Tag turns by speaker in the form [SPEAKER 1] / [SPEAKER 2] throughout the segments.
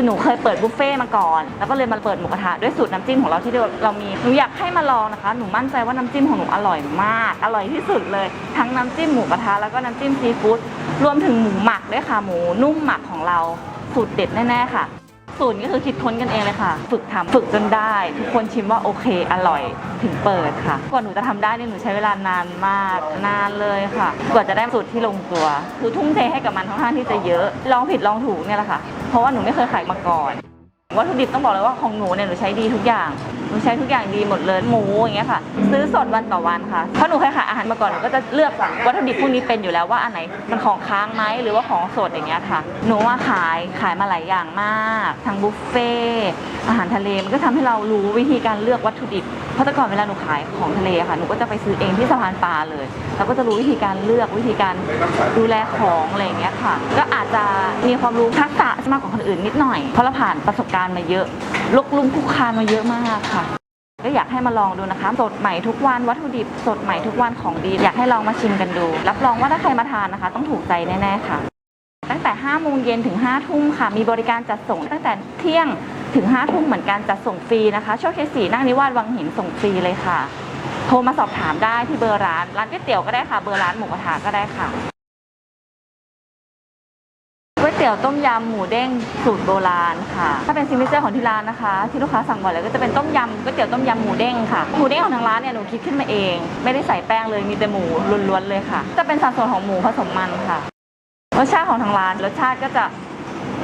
[SPEAKER 1] คือหนูเคยเปิดบุฟเฟ่ต์มาก่อน แล้วก็เลยมาเปิดหมูกระทะด้วยสูตรน้ำจิ้มของเราที่เรามีหนูอยากให้มาลองนะคะ หนูมั่นใจว่าน้ำจิ้มของหนูอร่อยมาก อร่อยที่สุดเลย ทั้งน้ำจิ้มหมูกระทะแล้วก็น้ำจิ้มซีฟู้ดรวมถึงหมูหมักด้วยค่ะหมูนุ่มหมักของเราสูตรเด็ดแน่ๆค่ะ สูตรก็คือคิดค้นกันเองเลยค่ะ ฝึกทำฝึกจนได้ ทุกคนชิมว่าโอเค อร่อยถึงเปิดค่ะกว่าหนูจะทำได้เนี่ยหนูใช้เวลานานมากนานเลยค่ะ กว่าจะได้สูตรที่ลงตัว คือทุ่มเทให้กับมันค่อนข้างที่จะเยอะลองผิดลองถูกเนี่ยแหละค่ะ เพราะว่าหนูไม่เคยขายมาก่อน วัตถุดิบต้องบอกเลยว่าของหนูเนี่ยหนูใช้ดีทุกอย่างหนูใช้ทุกอย่างดีหมดเลยหมูอย่างเงี้ยค่ะ ซื้อสดวันต่อวันค่ะเพราะหนูเคยขายอาหารมาก่อนหนูก็จะเลือกวัตถุดิบพวกนี้เป็นอยู่แล้วว่าอันไหนมันของค้างไหมหรือว่าของสดอย่างเงี้ยค่ะ หนูว่าขายขายมาหลายอย่างมากทั้งบุฟเฟ่อาหารทะเลมันก็ทำให้เรารู้วิธีการเลือกวัตถุดิบ เพราะแต่ก่อนเวลาหนูขายของทะเลอะค่ะหนูก็จะไปซื้อเองที่สะพานปลาเลยเราก็จะรู้วิธีการเลือกวิธีการดูแลของอะไรอย่างเงี้ยค่ะ ก็อาจจะมีความรู้ทักษะมากกว่าคนอื่นนิดหน่อยเพราะเราผ่านประสบการณ์มาเยอะลุกลุ่มคุกคานมาเยอะมากค่ะก็อยากให้มาลองดูนะคะ สดใหม่ทุกวันวัตถุดิบสดใหม่ทุกวันของดี อยากให้ลองมาชิมกันดู รับรองว่าถ้าใครมาทานนะคะ ต้องถูกใจแน่ ๆ ค่ะ ตั้งแต่5โมงเย็นถึง5ทุ่มค่ะ มีบริการจัดส่งตั้งแต่เที่ยง ถึง5ทุ่มเหมือนกันจัดส่งฟรีนะคะ โชคชัยสีนั่งนิวาสวังหินส่งฟรีเลยค่ะ โทรมาสอบถามได้ที่เบอร์ร้าน ร้านก๋วยเตี๋ยวก็ได้ค่ะ เบอร์ร้านหมูกระทะก็ได้ค่ะก๋วยเตี๋ยวต้มยำหมูเด้งสูตรโบราณค่ะ ถ้าเป็นซิกเนเจอร์ของที่ร้านนะคะ ที่ลูกค้าสั่งบ่อยเลยก็จะเป็นต้มยำก๋วยเตี๋ยวต้มยำหมูเด้งค่ะ หมูเด้งของทางร้านเนี่ยหนูคิดขึ้นมาเอง ไม่ได้ใส่แป้งเลยมีแต่หมูล้วนๆเลยค่ะ จะเป็นสัดส่วนของหมูผสมมันค่ะ รสชาติของทางร้านรสชาติก็จะ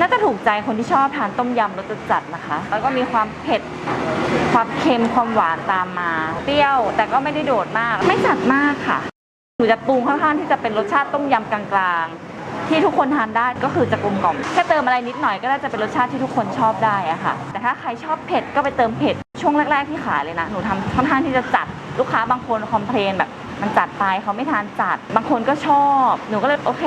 [SPEAKER 1] น่าจะถูกใจคนที่ชอบทานต้มยำรสจัดๆนะคะ แล้วก็มีความเผ็ด ความเค็ม ความหวานตามมา เปรี้ยว แต่ก็ไม่ได้โดดมาก ไม่จัดมากค่ะ หนูจะปรุงค่อนข้างที่จะเป็นรสชาติต้มยำกลางๆ ที่ทุกคนทานได้ก็คือจะกลมกล่อมแค่เติมอะไรนิดหน่อยก็ได้จะเป็นรสชาติที่ทุกคนชอบได้อะค่ะ แต่ถ้าใครชอบเผ็ดก็ไปเติมเผ็ด ช่วงแรก ๆที่ขายเลยนะ หนูทำค่อนข้างที่จะจัด ลูกค้าบางคนคอมเพลนแบบ มันจัดไปเขาไม่ทานจัด บางคนก็ชอบ หนูก็เลยโอเค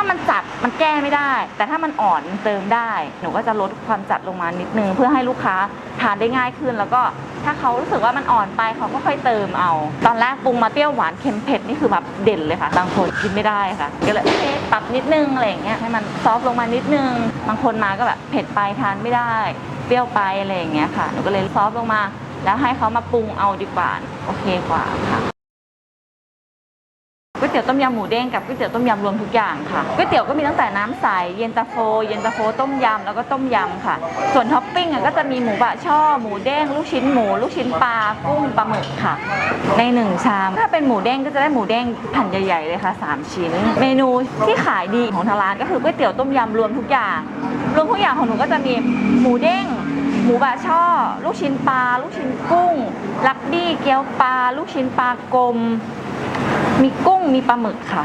[SPEAKER 1] ามันจัดมันแก้ไม่ได้ แต่ถ้ามันอ่อนเติมได้ หนูก็จะลดความจัดลงมานิดนึง เพื่อให้ลูกค้าทานได้ง่ายขึ้น แล้วก็ถ้าเขารู้สึกว่ามันอ่อนไปเขาก็ค่อยเติมเอา ตอนแรกปรุงมาเปรี้ยวหวานเค็มเผ็ดนี่คือแบบเด่นเลยค่ะ บางคนกินไม่ได้ค่ะ ก็เลยปรับนิดนึงอะไรอย่างเงี้ยให้มันซอฟต์ลงมานิดนึง บางคนมาก็แบบเผ็ดไปทานไม่ได้ เปรี้ยวไปอะไรอย่างเงี้ยค่ะ หนูก็เลยซอฟต์ลงมา แล้วให้เขามาปรุงเอาดีกว่า โอเคกว่าค่ะ เตี๋ยวต้มยำหมูเด้งกับก๋วยเตี๋ยวต้มยำรวมทุกอย่างค่ะก๋วยเตี๋ยวก็มีตั้งแต่น้ำใสเย็นตาโฟ เย็นตาโฟต้มยำแล้วก็ต้มยำค่ะ ส่วนท็อปปิ้งก็จะมีหมูบะช่อหมูเด้งลูกชิ้นหมูลูกชิ้นปลากุ้งปลาหมึกค่ะ ในหนึ่งชามถ้าเป็นหมูเด้งก็จะได้หมูเด้งแผ่นใหญ่ๆเลยค่ะสามชิ้น เมนูที่ขายดีของทางร้านก็คือก๋วยเตี๋ยวต้มยำรวมทุกอย่างรวมทุกอย่างของหนูก็จะมีหมูเด้งหมูบะช่อ ลูกชิ้นปลา ลูกชิ้นกุ้งลักบี้เกี๊ยวปลา ลูกชิ้นปลากลม มีกุ้งมีปลาหมึกค่ะ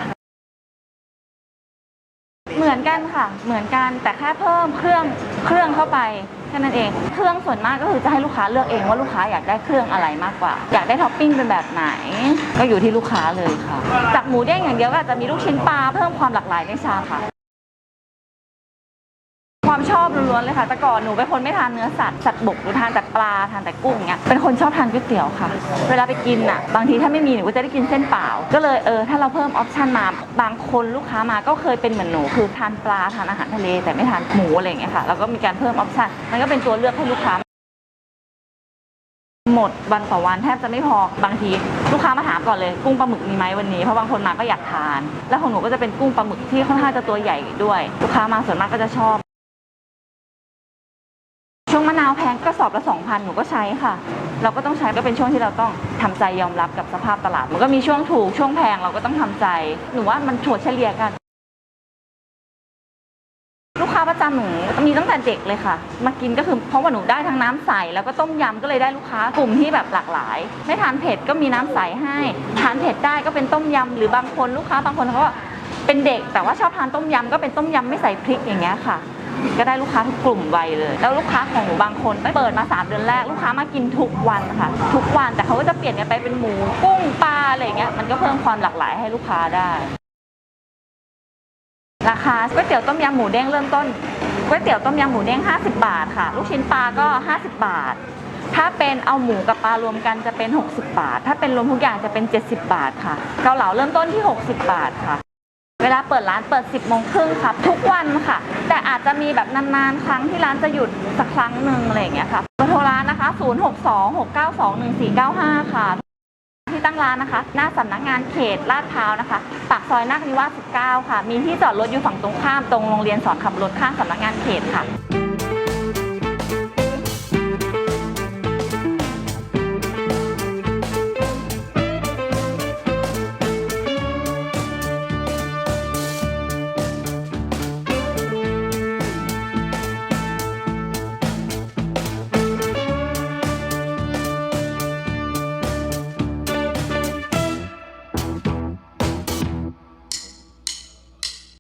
[SPEAKER 1] เหมือนกันค่ะ เหมือนกันแต่แค่เพิ่มเครื่องเครื่องเข้าไปแค่นั้นเอง เครื่องส่วนมากก็คือจะให้ลูกค้าเลือกเองว่าลูกค้าอยากได้เครื่องอะไรมากกว่า อยากได้ท็อปปิ้งเป็นแบบไหน ก็อยู่ที่ลูกค้าเลยค่ะ จากหมูเด้งอย่างเดียวก็อาจจะมีลูกชิ้นปลาเพิ่มความหลากหลายในชามค่ะ ความชอบล้วนๆเลยค่ะ แต่ก่อนหนูเป็นคนไม่ทานเนื้อสัตว์ สัตว์บกหนูทานแต่ปลา ทานแต่กุ้งเงี้ย เป็นคนชอบทานก๋วยเตี๋ยวค่ะ เวลาไปกินอะ บางทีถ้าไม่มีหนูก็จะได้กินเส้นเปล่า ก็เลยเออ ถ้าเราเพิ่มออปชันมา บางคนลูกค้ามาก็เคยเป็นเหมือนหนู คือทานปลา ทานอาหารทะเล แต่ไม่ทานหมูอะไรอย่างเงี้ยค่ะ แล้วก็มีการเพิ่มออปชันมันก็เป็นตัวเลือกให้ลูกค้าหมดวันต่อวันแทบจะไม่พอบางที ลูกค้ามาถามก่อนเลยกุ้งปลาหมึกมีไหมวันนี้เพราะบางคนมาก็อยากทาน แล้วของหนูก็จะเป็นกุ้งปลาหมึกที่ค่อนข้างจะตัวใหญ่ด้วย ลูกค้ามาส่วนมากก็จะชอบ ช่วงมะนาวแพงก็สอบละสองพันหนูก็ใช้ค่ะ เราก็ต้องใช้ก็เป็นช่วงที่เราต้องทำใจยอมรับกับสภาพตลาด มันก็มีช่วงถูกช่วงแพงเราก็ต้องทำใจ หนูว่ามันถั่วเฉลี่ยกัน ลูกค้าประจำหนูมีตั้งแต่เด็กเลยค่ะ มากินก็คือเพราะว่าหนูได้ทั้งน้ำใสแล้วก็ต้มยำก็เลยได้ลูกค้ากลุ่มที่แบบหลากหลาย ไม่ทานเผ็ดก็มีน้ำใสให้ทานเผ็ดได้ก็เป็นต้มยำหรือบางคนลูกค้าบางคนเขาก็เป็นเด็กแต่ว่าชอบทานต้มยำก็เป็นต้มยำไม่ใส่พริกอย่างเงี้ยค่ะ ก็ได้ลูกค้าทุกกลุ่มวัยเลย แล้วลูกค้าของหนูบางคนเปิดมา 3 เดือนแรกลูกค้ามากินทุกวันค่ะ ทุกวันแต่เขาก็จะเปลี่ยนกันไปเป็นหมูกุ้งปลาอะไรเงี้ยมันก็เพิ่มความหลากหลายให้ลูกค้าได้ ราคาก๋วยเตี๋ยวต้มยำหมูเด้งเริ่มต้นก๋วยเตี๋ยวต้มยำหมูเด้ง50 บาทค่ะ ลูกชิ้นปลาก็ 50 บาท ถ้าเป็นเอาหมูกับปลารวมกันจะเป็น 60 บาท ถ้าเป็นรวมทุกอย่างจะเป็น 70 บาทค่ะ เกาเหลาเริ่มต้นที่ 60 บาทค่ะ เวลาเปิดร้านเปิด 10โมงครึ่งค่ะทุกวันค่ะ แต่อาจจะมีแบบนานๆ ครั้งที่ร้านจะหยุดสักครั้งหนึ่งอะไรอย่างเงี้ยค่ะเบอร์โทรร้านนะคะ 0626921495 ค่ะ ที่ตั้งร้านนะคะ หน้าสำนักงานเขตลาดพร้าวนะคะปากซอยนาคนิวาส19 ค่ะ มีที่จอดรถอยู่ฝั่งตรงข้ามตรงโรงเรียนสอนขับรถข้างสำนักงานเขตค่ะ